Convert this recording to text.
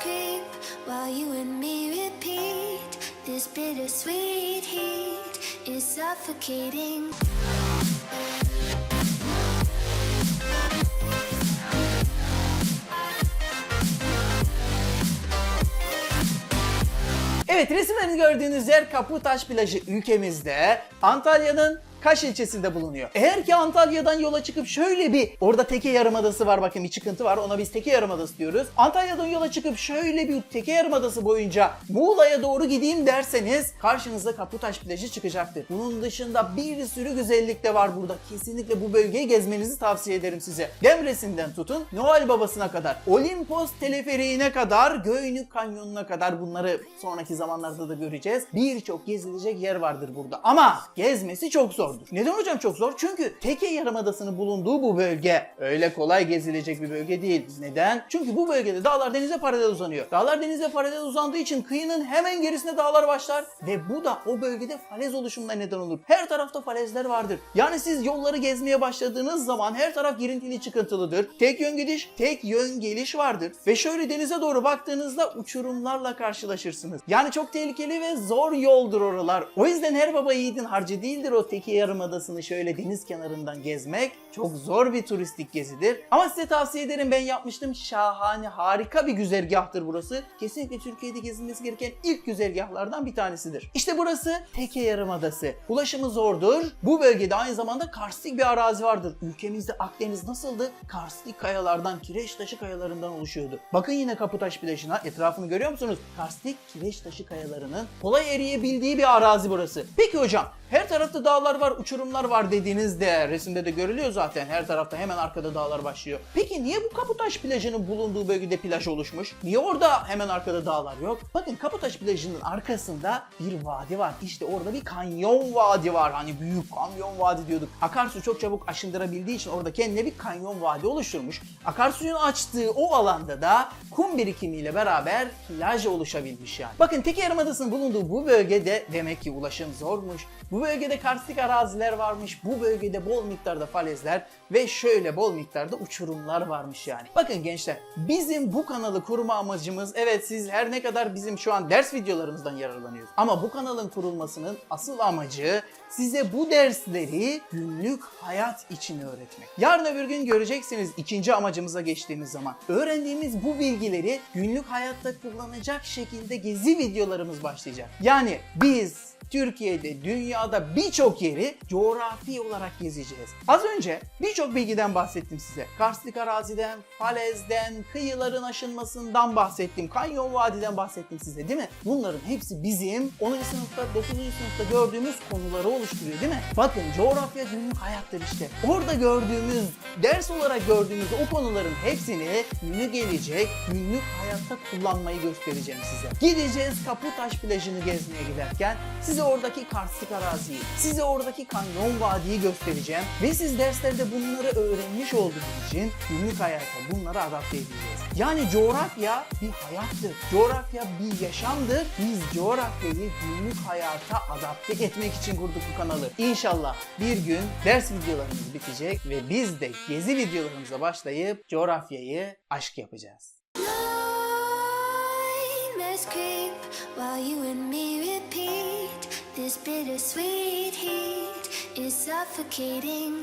Creep while you and me repeat. This bittersweet heat is suffocating. Evet resimlerini gördüğünüz yer Kaputaş plajı ülkemizde Antalya'nın Kaş ilçesinde bulunuyor. Eğer ki Antalya'dan yola çıkıp şöyle bir orada Teke Yarımadası var bakın bir çıkıntı var ona biz Teke Yarımadası diyoruz. Antalya'dan yola çıkıp şöyle bir Teke Yarımadası boyunca Muğla'ya doğru gideyim derseniz karşınıza Kaputaş plajı çıkacaktır. Bunun dışında bir sürü güzellik de var burada. Kesinlikle bu bölgeyi gezmenizi tavsiye ederim size. Demresi'nden tutun Noel Babası'na kadar, Olimpos teleferiğine kadar, Göynük Kanyonu'na kadar bunları sonraki zamanlarda da göreceğiz. Birçok gezilecek yer vardır burada. Ama gezmesi çok zordur. Neden hocam çok zor? Çünkü Teke Yarımadası'nın bulunduğu bu bölge öyle kolay gezilecek bir bölge değil. Neden? Çünkü bu bölgede dağlar denize paralel uzanıyor. Dağlar denize paralel uzandığı için kıyının hemen gerisinde dağlar başlar ve bu da o bölgede falez oluşumuna neden olur. Her tarafta falezler vardır. Yani siz yolları gezmeye başladığınız zaman her taraf girintili çıkıntılıdır. Tek yön gidiş, tek yön geliş vardır. Ve şöyle denize doğru baktığınızda uçurumlarla karşılaşırsınız. Yani çok tehlikeli ve zor yoldur oralar. O yüzden her baba yiğidin harcı değildir o Teki Yarımadası'nı şöyle deniz kenarından gezmek. Çok zor bir turistik gezidir. Ama size tavsiye ederim ben yapmıştım. Şahane, harika bir güzergahtır burası. Kesinlikle Türkiye'de gezilmesi gereken ilk güzergahlardan bir tanesidir. İşte burası Teke Yarımadası. Ulaşımı zordur. Bu bölgede aynı zamanda karstik bir arazi vardır. Ülkemizde Akdeniz nasıldı? Karstik kayalardan, kireç taşı kayalarından oluşuyordu. Bakın yine Kaputaş plajına. Etrafını görüyor musunuz? Karstik kireç taşı kayalarının kolay eriyebildiği bir arazi burası. Peki hocam her tarafta dağlar var, uçurumlar var dediğinizde resimde de görülüyor zaten. Her tarafta hemen arkada dağlar başlıyor. Peki niye bu Kaputaş plajının bulunduğu bölgede plaj oluşmuş? Niye orada hemen arkada dağlar yok? Bakın Kaputaş plajının arkasında bir vadi var. İşte orada bir kanyon vadi var. Hani büyük kanyon vadi diyorduk. Akarsu çok çabuk aşındırabildiği için orada kendine bir kanyon vadi oluşturmuş. Akarsuyun açtığı o alanda da kum birikimiyle beraber plaj oluşabilmiş yani. Bakın Teke Yarımadası'nın bulunduğu bu bölgede demek ki ulaşım zormuş. Bu bölgede karstik araziler varmış. Bu bölgede bol miktarda falezler ve şöyle bol miktarda uçurumlar varmış yani. Bakın gençler bizim bu kanalı kurma amacımız evet siz her ne kadar bizim şu an ders videolarımızdan yararlanıyoruz. Ama bu kanalın kurulmasının asıl amacı size bu dersleri günlük hayat için öğretmek. Yarın öbür gün göreceksiniz ikinci amacımıza geçtiğimiz zaman. Öğrendiğimiz bu bilgileri günlük hayatta kullanacak şekilde gezi videolarımız başlayacak. Yani biz Türkiye'de, dünyada birçok yeri coğrafi olarak gezeceğiz. Az önce birçok bilgiden bahsettim size. Karstik araziden, falezden, kıyıların aşınmasından bahsettim. Kanyon Vadi'den bahsettim size değil mi? Bunların hepsi bizim 10. sınıfta, 9. sınıfta gördüğümüz konuları oluşturuyor değil mi? Bakın coğrafya günlük hayattır işte. Orada gördüğümüz, ders olarak gördüğümüz o konuların hepsini günü gelecek, günlük hayatta kullanmayı göstereceğim size. Gideceğiz Kaputaş plajını gezmeye giderken size oradaki karstik araziyi, size oradaki kanyon vadiyi göstereceğim ve siz derslerde bunları öğrenmiş olduğunuz için günlük hayata bunları adapte edeceğiz. Yani coğrafya bir hayattır. Coğrafya bir yaşamdır. Biz coğrafyayı günlük hayata adapte etmek için kurduk bu kanalı. İnşallah bir gün ders videolarımız bitecek ve biz de gezi videolarımıza başlayıp coğrafyayı aşk yapacağız. While you and me repeat. This bittersweet heat is suffocating.